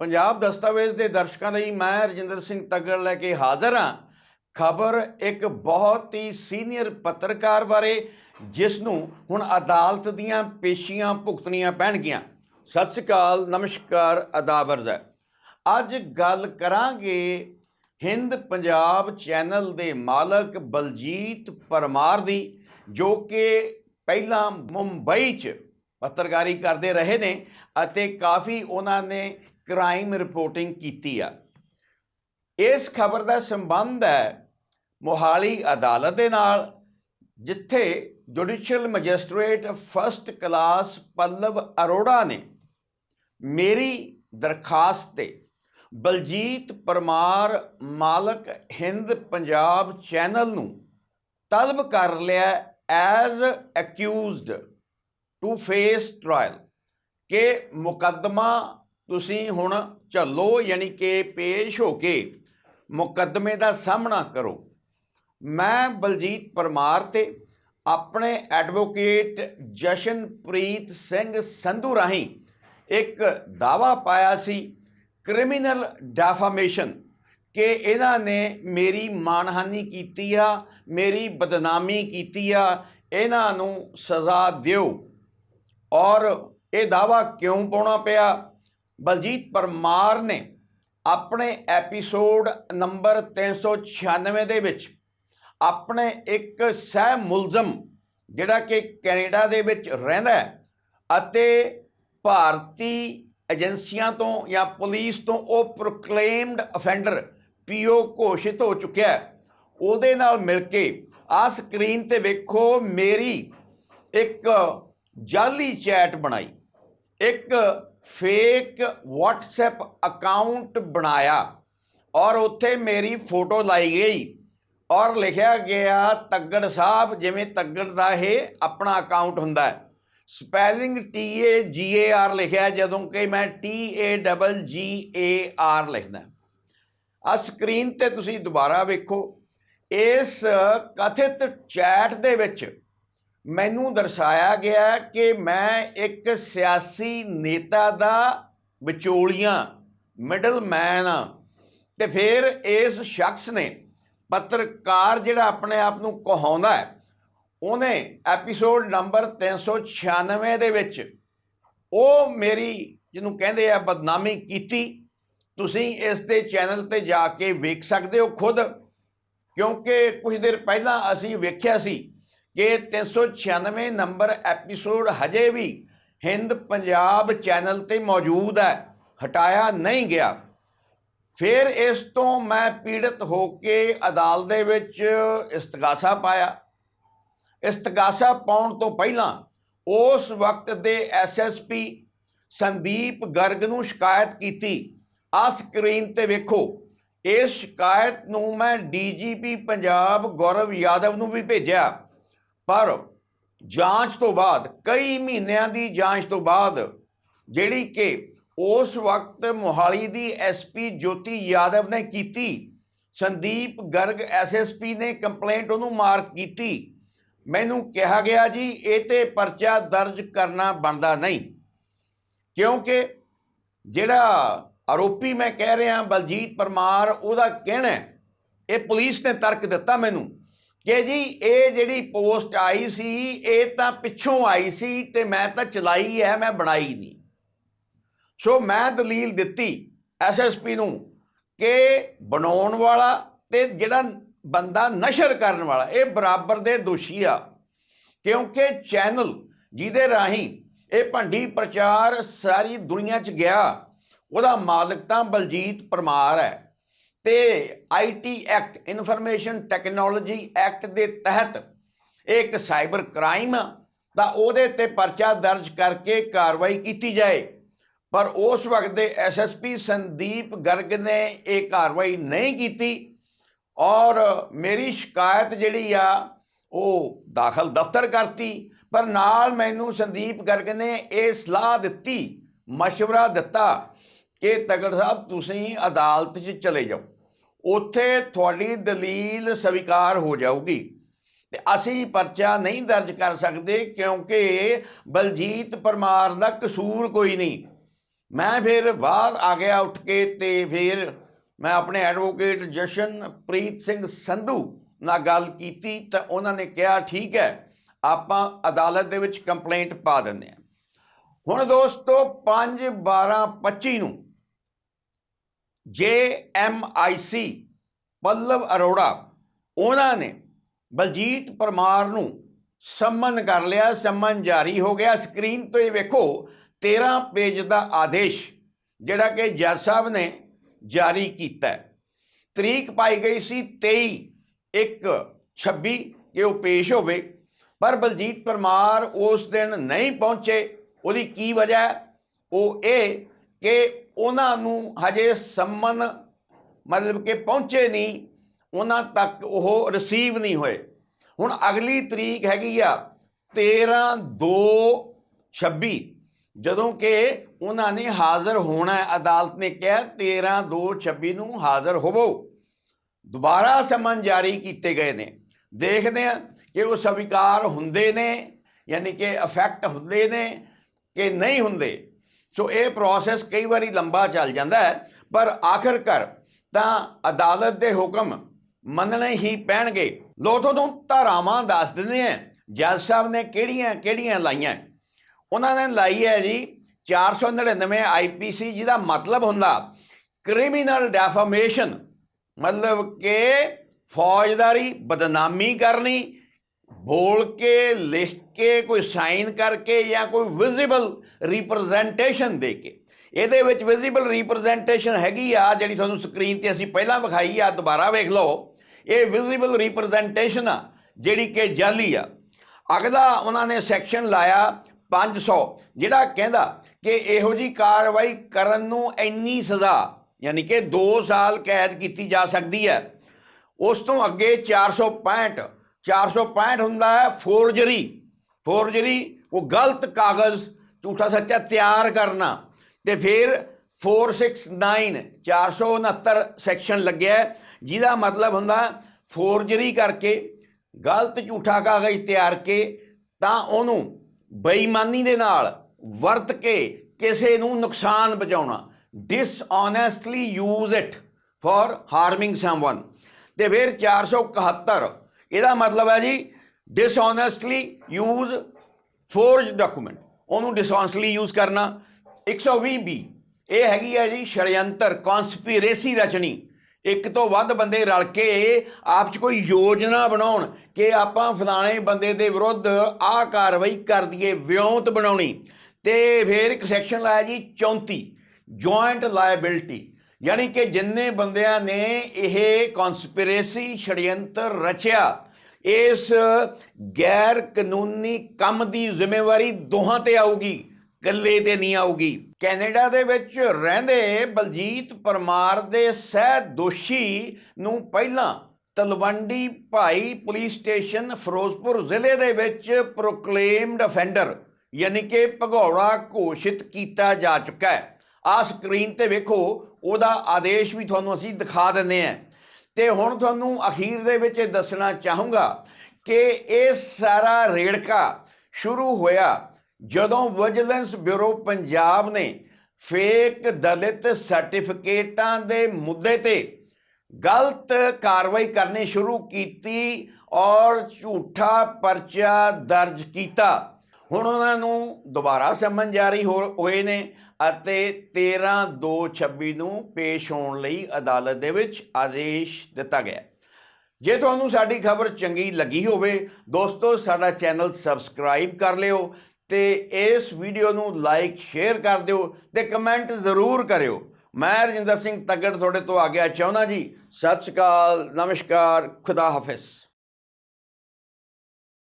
ਪੰਜਾਬ ਦਸਤਾਵੇਜ਼ ਦੇ ਦਰਸ਼ਕਾਂ ਲਈ ਮੈਂ ਰਜਿੰਦਰ ਸਿੰਘ ਤੱਗੜ ਲੈ ਕੇ ਹਾਜ਼ਰ ਹਾਂ। ਖਬਰ ਇੱਕ ਬਹੁਤ ਹੀ ਸੀਨੀਅਰ ਪੱਤਰਕਾਰ ਬਾਰੇ, ਜਿਸ ਨੂੰ ਹੁਣ ਅਦਾਲਤ ਦੀਆਂ ਪੇਸ਼ੀਆਂ ਭੁਗਤਣੀਆਂ ਪੈਣਗੀਆਂ। ਸਤਿ ਸ਼੍ਰੀ ਅਕਾਲ, ਨਮਸਕਾਰ ਅਦਾਬਰਜ਼ ਹੈ ਅੱਜ ਗੱਲ ਕਰਾਂਗੇ ਹਿੰਦ ਪੰਜਾਬ ਚੈਨਲ ਦੇ ਮਾਲਕ ਬਲਜੀਤ ਪਰਮਾਰ ਦੀ, ਜੋ ਕਿ ਪਹਿਲਾਂ ਮੁੰਬਈ 'ਚ ਪੱਤਰਕਾਰੀ ਕਰਦੇ ਰਹੇ ਨੇ ਅਤੇ ਕਾਫੀ ਉਹਨਾਂ ਨੇ ਕ੍ਰਾਈਮ ਰਿਪੋਰਟਿੰਗ ਕੀਤੀ ਆ। ਇਸ ਖਬਰ ਦਾ ਸੰਬੰਧ ਹੈ ਮੋਹਾਲੀ ਅਦਾਲਤ ਦੇ ਨਾਲ, ਜਿੱਥੇ judicial magistrate first class Pallav Arora ਨੇ ਮੇਰੀ ਦਰਖਾਸਤ ਤੇ ਬਲਜੀਤ ਪਰਮਾਰ, ਮਾਲਕ ਹਿੰਦ ਪੰਜਾਬ ਚੈਨਲ ਨੂੰ ਤਲਬ ਕਰ ਲਿਆ as accused to face trial ਕਿ ਮੁਕੱਦਮਾ ਤੁਸੀਂ ਹੁਣ ਝੱਲੋ ਯਾਨੀ ਕਿ ਪੇਸ਼ ਹੋ ਕੇ ਮੁਕੱਦਮੇ ਦਾ ਸਾਹਮਣਾ ਕਰੋ। ਮੈਂ ਬਲਜੀਤ ਪਰਮਾਰ ਤੇ ਆਪਣੇ ਐਡਵੋਕੇਟ ਜਸ਼ਨਪ੍ਰੀਤ ਸਿੰਘ ਸੰਧੂ ਰਾਹੀਂ ਇੱਕ ਦਾਵਾ ਪਾਇਆ ਸੀ ਕ੍ਰਿਮੀਨਲ ਡੈਫਾਮੇਸ਼ਨ ਕਿ ਇਹਨਾਂ ਨੇ ਮੇਰੀ ਮਾਨਹਾਨੀ ਕੀਤੀ ਆ, ਮੇਰੀ ਬਦਨਾਮੀ ਕੀਤੀ ਆ, ਇਹਨਾਂ ਨੂੰ ਸਜ਼ਾ ਦਿਓ। ਔਰ ਇਹ ਦਾਵਾ ਕਿਉਂ ਪਾਉਣਾ ਪਿਆ? ਬਲਜੀਤ ਪਰਮਾਰ ਨੇ ਆਪਣੇ ਐਪੀਸੋਡ ਨੰਬਰ 396 ਦੇ ਵਿੱਚ ਆਪਣੇ ਇੱਕ ਸਹਿ ਮੁਲਜ਼ਮ ਜਿਹੜਾ ਕਿ ਕੈਨੇਡਾ ਦੇ ਵਿੱਚ ਰਹਿੰਦਾ ਹੈ ਅਤੇ ਭਾਰਤੀ ਏਜੰਸੀਆਂ ਤੋਂ ਜਾਂ ਪੁਲਿਸ ਤੋਂ ਉਹ ਪ੍ਰੋਕਲੇਮਡ ਅਫੈਂਡਰ ਪੀਓ ਘੋਸ਼ਿਤ ਹੋ ਚੁੱਕਿਆ ਹੈ। ਉਹਦੇ ਨਾਲ ਮਿਲ ਕੇ ਆ ਸਕਰੀਨ ਤੇ ਵੇਖੋ ਮੇਰੀ ਇੱਕ ਜਾਲੀ ਚੈਟ ਬਣਾਈ। ਇੱਕ ਫੇਕ WhatsApp ਅਕਾਊਂਟ ਬਣਾਇਆ ਔਰ ਉੱਥੇ ਮੇਰੀ ਫੋਟੋ ਲਾਈ ਗਈ ਔਰ ਲਿਖਿਆ ਗਿਆ, ਤੱਗੜ ਸਾਹਿਬ, ਜਿਵੇਂ ਤੱਗੜ ਦਾ ਇਹ ਆਪਣਾ ਅਕਾਊਂਟ ਹੁੰਦਾ ਹੈ। Spelling T A G A R ਲਿਖਿਆ ਜਦੋਂ ਕਿ ਮੈਂ T A double G A R ਲਿਖਦਾ ਆ ਸਕਰੀਨ ਤੇ ਤੁਸੀਂ ਦੁਬਾਰਾ ਵੇਖੋ। ਇਸ ਕਥਿਤ ਚੈਟ ਦੇ ਵਿੱਚ ਮੈਨੂੰ ਦਰਸਾਇਆ ਗਿਆ ਕਿ ਮੈਂ ਇੱਕ ਸਿਆਸੀ ਨੇਤਾ ਦਾ ਵਿਚੋਲੀਆਂ ਮਿਡਲਮੈਨ ਆ। ਤੇ ਫਿਰ ਇਸ ਸ਼ਖਸ ਨੇ ਪੱਤਰਕਾਰ ਜਿਹੜਾ ਆਪਣੇ ਆਪ ਨੂੰ ਕਹਾਉਂਦਾ ਹੈ, ਉਹਨੇ ਐਪੀਸੋਡ ਨੰਬਰ 396 ਦੇ ਵਿੱਚ ਉਹ ਮੇਰੀ ਜਿਹਨੂੰ ਕਹਿੰਦੇ ਆ ਬਦਨਾਮੀ ਕੀਤੀ। ਤੁਸੀਂ ਇਸ ਦੇ ਚੈਨਲ ਤੇ ਜਾ ਕੇ ਵੇਖ ਸਕਦੇ ਹੋ ਖੁਦ, ਕਿਉਂਕਿ ਕੁਝ ਦਿਨ ਪਹਿਲਾਂ ਅਸੀਂ ਵੇਖਿਆ ਸੀ ਕਿ 396 ਨੰਬਰ ਐਪੀਸੋਡ ਹਜੇ ਵੀ ਹਿੰਦ ਪੰਜਾਬ ਚੈਨਲ ਤੇ ਮੌਜੂਦ ਹੈ, ਹਟਾਇਆ ਨਹੀਂ ਗਿਆ। ਫਿਰ ਇਸ ਤੋਂ ਮੈਂ ਪੀੜਤ ਹੋ ਕੇ ਅਦਾਲਤ ਦੇ ਵਿੱਚ ਇਸਤਗਾਸਾ ਪਾਇਆ। ਇਸਤਗਾਸਾ ਪਾਉਣ ਤੋਂ ਪਹਿਲਾਂ ਉਸ ਵਕਤ ਦੇ ਐਸਐਸਪੀ ਸੰਦੀਪ ਗਰਗ ਨੂੰ ਸ਼ਿਕਾਇਤ ਕੀਤੀ। ਆ ਸਕਰੀਨ ਤੇ ਵੇਖੋ, ਇਸ ਸ਼ਿਕਾਇਤ ਨੂੰ ਮੈਂ ਡੀਜੀਪੀ ਪੰਜਾਬ ਗੌਰਵ ਯਾਦਵ ਨੂੰ ਵੀ ਭੇਜਿਆ। ਪਰ ਜਾਂਚ ਤੋਂ ਬਾਅਦ, ਕਈ ਮਹੀਨਿਆਂ ਦੀ ਜਾਂਚ ਤੋਂ ਬਾਅਦ, ਜਿਹੜੀ ਕਿ ਉਸ ਵਕਤ ਮੋਹਾਲੀ ਦੀ ਐਸਪੀ ਜੋਤੀ ਯਾਦਵ ਨੇ ਕੀਤੀ, ਸੰਦੀਪ ਗਰਗ ਐਸਐਸਪੀ ਨੇ ਕੰਪਲੇਂਟ ਉਹਨੂੰ ਮਾਰਕ ਕੀਤੀ। ਮੈਨੂੰ ਕਿਹਾ ਗਿਆ ਜੀ, ਇਹ ਤੇ ਪਰਚਾ ਦਰਜ ਕਰਨਾ ਬਣਦਾ ਨਹੀਂ। ਕਿਉਂਕਿ ਜਿਹੜਾ ਆਰੋਪੀ ਮੈਂ ਕਹਿ ਰਿਹਾ, ਬਲਜੀਤ ਪਰਮਾਰ, ਉਹਦਾ ਕਹਿਣਾ ਇਹ ਪੁਲਿਸ ਨੇ ਤਰਕ ਦਿੱਤਾ ਮੈਨੂੰ। ਕਿ ਜੀ, ਇਹ ਜਿਹੜੀ ਪੋਸਟ ਆਈ ਸੀ, ਇਹ ਤਾਂ ਪਿੱਛੋਂ ਆਈ ਸੀ ਤੇ ਮੈਂ ਤਾਂ ਚਲਾਈ ਹੈ ਮੈਂ ਬਣਾਈ ਨਹੀਂ ਸੋ ਮੈਂ ਦਲੀਲ ਦਿੱਤੀ ਐਸਐਸਪੀ ਨੂੰ ਕਿ ਬਣਾਉਣ ਵਾਲਾ ਤੇ ਜਿਹੜਾ ਬੰਦਾ ਨਸ਼ਰ ਕਰਨ ਵਾਲਾ, ਇਹ ਬਰਾਬਰ ਦੇ ਦੋਸ਼ੀ ਆ। ਕਿਉਂਕਿ ਚੈਨਲ ਜਿਹਦੇ ਰਾਹੀਂ ਇਹ ਭੰਡੀ ਪ੍ਰਚਾਰ ਸਾਰੀ ਦੁਨੀਆ 'ਚ ਗਿਆ, ਉਹਦਾ ਮਾਲਕ ਤਾਂ ਬਲਜੀਤ ਪਰਮਾਰ ਹੈ ਤੇ IT act information technology act ਦੇ ਤਹਿਤ ਇਹ ਇੱਕ ਸਾਈਬਰ ਕ੍ਰਾਈਮ ਆ ਤਾਂ ਉਹਦੇ ਤੇ ਪਰਚਾ ਦਰਜ ਕਰਕੇ ਕਾਰਵਾਈ ਕੀਤੀ ਜਾਏ ਪਰ ਉਸ ਵਕਤ ਦੇ ਐਸਐਸਪੀ ਸੰਦੀਪ ਗਰਗ ਨੇ ਇਹ ਕਾਰਵਾਈ ਨਹੀਂ ਕੀਤੀ ਔਰ ਮੇਰੀ ਸ਼ਿਕਾਇਤ ਜਿਹੜੀ ਆ ਉਹ ਦਾਖਲ ਦਫ਼ਤਰ ਕਰਤੀ ਪਰ ਨਾਲ ਮੈਨੂੰ ਸੰਦੀਪ ਗਰਗ ਨੇ ਇਹ ਸਲਾਹ ਦਿੱਤੀ مشورہ ਦਿੱਤਾ ਕਿ ਤਗੜ ਸਾਹਿਬ ਤੁਸੀਂ ਅਦਾਲਤ 'ਚ ਚਲੇ ਜਾਓ ਉੱਥੇ ਤੁਹਾਡੀ ਦਲੀਲ ਸਵੀਕਾਰ ਹੋ ਜਾਊਗੀ। ਤੇ ਅਸੀਂ ਪਰਚਾ ਨਹੀਂ ਦਰਜ ਕਰ ਸਕਦੇ ਕਿਉਂਕਿ ਬਲਜੀਤ ਪਰਮਾਰ ਦਾ ਕਸੂਰ ਕੋਈ ਨਹੀਂ। ਮੈਂ ਫਿਰ ਬਾਹਰ ਆ ਗਿਆ ਉੱਠ ਕੇ ਤੇ ਫਿਰ ਮੈਂ ਆਪਣੇ ਐਡਵੋਕੇਟ ਜਸ਼ਨਪ੍ਰੀਤ ਸਿੰਘ ਸੰਧੂ ਨਾਲ ਗੱਲ ਕੀਤੀ ਤਾਂ ਉਹਨਾਂ ਨੇ ਕਿਹਾ, ਠੀਕ ਹੈ, ਆਪਾਂ ਅਦਾਲਤ ਦੇ ਵਿੱਚ ਕੰਪਲੇਂਟ ਪਾ ਦਿੰਦੇ ਹਾਂ। ਹੁਣ ਦੋਸਤੋ 5 12 25 ਨੂੰ JMIC ਪੱਲਵ ਅਰੋੜਾ, ਉਹਨਾਂ ਨੇ ਬਲਜੀਤ ਪਰਮਾਰ ਨੂੰ ਸੰਮਨ ਕਰ ਲਿਆ, ਸੰਮਨ ਜਾਰੀ ਹੋ ਗਿਆ। ਸਕਰੀਨ ਤੋਂ ਇਹ ਵੇਖੋ 13 ਪੇਜ ਦਾ ਆਦੇਸ਼, ਜਿਹੜਾ ਕਿ ਜੱਜ ਸਾਹਿਬ ਨੇ ਜਾਰੀ ਕੀਤਾ ਤਰੀਕ ਪਾਈ ਗਈ ਸੀ 23 1 26 ਕਿ ਉਹ ਪੇਸ਼ ਹੋਵੇ। ਪਰ ਬਲਜੀਤ ਪਰਮਾਰ ਉਸ ਦਿਨ ਨਹੀਂ ਪਹੁੰਚੇ। ਉਹਦੀ ਕੀ ਵਜ੍ਹਾ ਉਹ ਇਹ ਕਿ ਉਹਨਾਂ ਨੂੰ ਹਜੇ ਸੰਮਨ ਮਤਲਬ ਕਿ ਪਹੁੰਚੇ ਨਹੀਂ, ਉਹਨਾਂ ਤੱਕ ਉਹ ਰਿਸੀਵ ਨਹੀਂ ਹੋਏ। ਹੁਣ ਅਗਲੀ ਤਰੀਕ ਹੈਗੀ ਆ 13 2 26 ਜਦੋਂ ਕਿ ਉਹਨਾਂ ਨੇ ਹਾਜ਼ਰ ਹੋਣਾ ਹੈ, ਅਦਾਲਤ ਨੇ ਕਿਹਾ 13 2 26 ਨੂੰ ਹਾਜ਼ਰ ਹੋਵੋ। ਦੁਬਾਰਾ ਸਮਨ ਜਾਰੀ ਕੀਤੇ ਗਏ ਨੇ। ਦੇਖਦੇ ਆ ਕਿ ਉਹ ਸਵੀਕਾਰ ਹੁੰਦੇ ਨੇ, ਯਾਨੀ ਕਿ ਇਫੈਕਟ ਹੁੰਦੇ ਨੇ ਕਿ ਨਹੀਂ ਹੁੰਦੇ। ਸੋ ਇਹ ਪ੍ਰੋਸੈਸ ਕਈ ਵਾਰੀ ਲੰਬਾ ਚੱਲ ਜਾਂਦਾ ਹੈ, ਪਰ ਆਖਰਕਾਰ ਤਾਂ ਅਦਾਲਤ ਦੇ ਹੁਕਮ ਮੰਨਣੇ ਹੀ ਪੈਣਗੇ। ਲੋ ਤੁਹਾਨੂੰ ਧਾਰਾਵਾਂ ਦੱਸ ਦਿੰਦੇ ਆ, ਜੱਜ ਸਾਹਿਬ ਨੇ ਕਿਹੜੀਆਂ ਕਿਹੜੀਆਂ ਲਾਈਆਂ? ਉਹਨਾਂ ਨੇ ਲਾਈ ਹੈ ਜੀ 499 ਆਈਪੀਸੀ ਜਿਹਦਾ ਮਤਲਬ ਹੁੰਦਾ ਕ੍ਰਿਮੀਨਲ ਡੈਫਾਮੇਸ਼ਨ, ਮਤਲਬ ਕਿ ਫੌਜਦਾਰੀ ਬਦਨਾਮੀ ਕਰਨੀ ਬੋਲ ਕੇ, ਲਿਖ ਕੇ, ਕੋਈ ਸਾਈਨ ਕਰਕੇ ਜਾਂ ਕੋਈ ਵਿਜ਼ੀਬਲ ਰਿਪਰੈਜ਼ੈਂਟੇਸ਼ਨ ਦੇ ਕੇ। ਇਹਦੇ ਵਿੱਚ ਵਿਜ਼ੀਬਲ ਰਿਪਰੈਜ਼ੈਂਟੇਸ਼ਨ ਹੈਗੀ ਆ, ਜਿਹੜੀ ਤੁਹਾਨੂੰ ਸਕਰੀਨ ਤੇ ਅਸੀਂ ਪਹਿਲਾਂ ਵਿਖਾਈ ਆ, ਦੁਬਾਰਾ ਵੇਖ ਲਓ। ਇਹ ਵਿਜ਼ੀਬਲ ਰਿਪਰੈਜ਼ੈਂਟੇਸ਼ਨ ਆ, ਜਿਹੜੀ ਕਿ ਜਾਲੀ ਆ। ਅਗਲਾ ਉਹਨਾਂ ਨੇ ਸੈਕਸ਼ਨ ਲਾਇਆ 500 ਜਿਹੜਾ ਕਹਿੰਦਾ ਕਿ ਇਹੋ ਜੀ ਕਾਰਵਾਈ ਕਰਨ ਨੂੰ ਇੰਨੀ ਸਜ਼ਾ, ਯਾਨੀ ਕਿ 2 ਸਾਲ ਕੈਦ ਕੀਤੀ ਜਾ ਸਕਦੀ ਹੈ। ਉਸ ਤੋਂ ਅੱਗੇ 465 465 ਹੁੰਦਾ ਹੈ ਫੋਰਜਰੀ ਫੋਰਜਰੀ ਉਹ ਗਲਤ ਕਾਗਜ਼, ਝੂਠਾ ਸੱਚਾ ਤਿਆਰ ਕਰਨਾ। ਤੇ ਫਿਰ 469 469 ਸੈਕਸ਼ਨ ਲੱਗਿਆ ਜਿਹਦਾ ਮਤਲਬ ਹੁੰਦਾ ਫੋਰਜਰੀ ਕਰਕੇ, ਗਲਤ ਝੂਠਾ ਕਾਗਜ਼ ਤਿਆਰ ਕੇ, ਤਾਂ ਉਹਨੂੰ ਬੇਈਮਾਨੀ ਦੇ ਨਾਲ ਵਰਤ ਕੇ ਕਿਸੇ ਨੂੰ ਨੁਕਸਾਨ ਪਹੁੰਚਾਉਣਾ। dishonestly use it for harming someone ਤੇ ਫਿਰ 471 ਇਹਦਾ ਮਤਲਬ ਹੈ ਜੀ, dishonestly ਯੂਜ਼ ਫੋਰਜ਼ ਡਾਕੂਮੈਂਟ ਉਹਨੂੰ dishonestly ਯੂਜ਼ ਕਰਨਾ। 120 ਬੀ ਇਹ ਹੈਗੀ ਹੈ ਜੀ ਛੜਯੰਤਰ ਕਨਸਪੀਰੇਸੀ ਰਚਣੀ ਇੱਕ ਤੋਂ ਵੱਧ ਬੰਦੇ ਰਲ ਕੇ ਆਪ 'ਚ ਕੋਈ ਯੋਜਨਾ ਬਣਾਉਣ ਕਿ ਆਪਾਂ ਫਲਾਣੇ ਬੰਦੇ ਦੇ ਵਿਰੁੱਧ ਆਹ ਕਾਰਵਾਈ ਕਰ ਦਈਏ, ਵਿਉਂਤ ਬਣਾਉਣੀ। ਤੇ ਫਿਰ ਇੱਕ ਸੈਕਸ਼ਨ ਲਾਇਆ ਜੀ 34 ਜੁਆਇੰਟ ਲਾਇਬਿਲਟੀ ਯਾਨੀ ਕਿ ਜਿੰਨੇ ਬੰਦਿਆਂ ਨੇ ਇਹ ਕਨਸਪੀਰੇਸੀ ਛੜਯੰਤਰ ਰਚਿਆ, ਇਸ ਗੈਰ ਕਾਨੂੰਨੀ ਕੰਮ ਦੀ ਜ਼ਿੰਮੇਵਾਰੀ ਦੋਹਾਂ ਤੇ ਆਊਗੀ, ਇਕੱਲੇ ਤੇ ਨਹੀਂ ਆਊਗੀ। ਕੈਨੇਡਾ ਦੇ ਵਿੱਚ ਰਹਿੰਦੇ ਬਲਜੀਤ ਪਰਮਾਰ ਦੇ ਸਹਿ ਦੋਸ਼ੀ ਨੂੰ ਪਹਿਲਾਂ ਤਲਵੰਡੀ ਭਾਈ ਪੁਲਿਸ ਸਟੇਸ਼ਨ ਫਿਰੋਜ਼ਪੁਰ ਜ਼ਿਲ੍ਹੇ ਦੇ ਵਿੱਚ ਪ੍ਰੋਕਲੇਮਡ ਅਫੈਂਡਰ ਯਾਨੀ ਕਿ ਭਗੌੜਾ ਘੋਸ਼ਿਤ ਕੀਤਾ ਜਾ ਚੁੱਕਾ ਹੈ। ਆ ਸਕਰੀਨ ਤੇ ਵੇਖੋ, ਉਹਦਾ ਆਦੇਸ਼ ਵੀ ਤੁਹਾਨੂੰ ਅਸੀਂ ਦਿਖਾ ਦਿੰਦੇ ਹਾਂ। ਤੇ ਹੁਣ ਤੁਹਾਨੂੰ ਅਖੀਰ ਦੇ ਵਿੱਚ ਇਹ ਦੱਸਣਾ ਚਾਹੂੰਗਾ ਕਿ ਇਹ ਸਾਰਾ ਰੇੜਕਾ ਸ਼ੁਰੂ ਹੋਇਆ ਜਦੋਂ ਵਿਜੀਲੈਂਸ ਬਿਊਰੋ ਪੰਜਾਬ ਨੇ ਫੇਕ ਦਲਿਤ ਸਰਟੀਫਿਕੇਟਾਂ ਦੇ ਮੁੱਦੇ ਤੇ ਗਲਤ ਕਾਰਵਾਈ ਕਰਨੀ ਸ਼ੁਰੂ ਕੀਤੀ ਔਰ ਝੂਠਾ ਪਰਚਾ ਦਰਜ ਕੀਤਾ। ਹੁਣ ਉਹਨਾਂ ਨੂੰ ਦੁਬਾਰਾ ਸਮਨ ਜਾਰੀ ਹੋਏ ਨੇ ਅਤੇ 13 2 26 ਨੂੰ ਪੇਸ਼ ਹੋਣ ਲਈ ਅਦਾਲਤ ਦੇ ਵਿੱਚ ਆਦੇਸ਼ ਦਿੱਤਾ ਗਿਆ। ਜੇ ਤੁਹਾਨੂੰ ਸਾਡੀ ਖਬਰ ਚੰਗੀ ਲੱਗੀ ਹੋਵੇ, ਦੋਸਤੋ, ਸਾਡਾ ਚੈਨਲ ਸਬਸਕ੍ਰਾਈਬ ਕਰ ਲਿਓ ਤੇ ਇਸ ਵੀਡੀਓ ਨੂੰ ਲਾਈਕ, ਸ਼ੇਅਰ ਕਰ ਦਿਓ ਤੇ ਕਮੈਂਟ ਜ਼ਰੂਰ ਕਰਿਓ। ਮੈਂ ਰਜਿੰਦਰ ਸਿੰਘ ਤੱਗੜ ਤੁਹਾਡੇ ਤੋਂ ਆ ਗਿਆ ਚਾਹੁੰਦਾ ਜੀ। ਸਤਿ ਸ਼੍ਰੀ ਅਕਾਲ, ਨਮਸਕਾਰ, ਖੁਦਾ ਹਾਫਿਜ਼।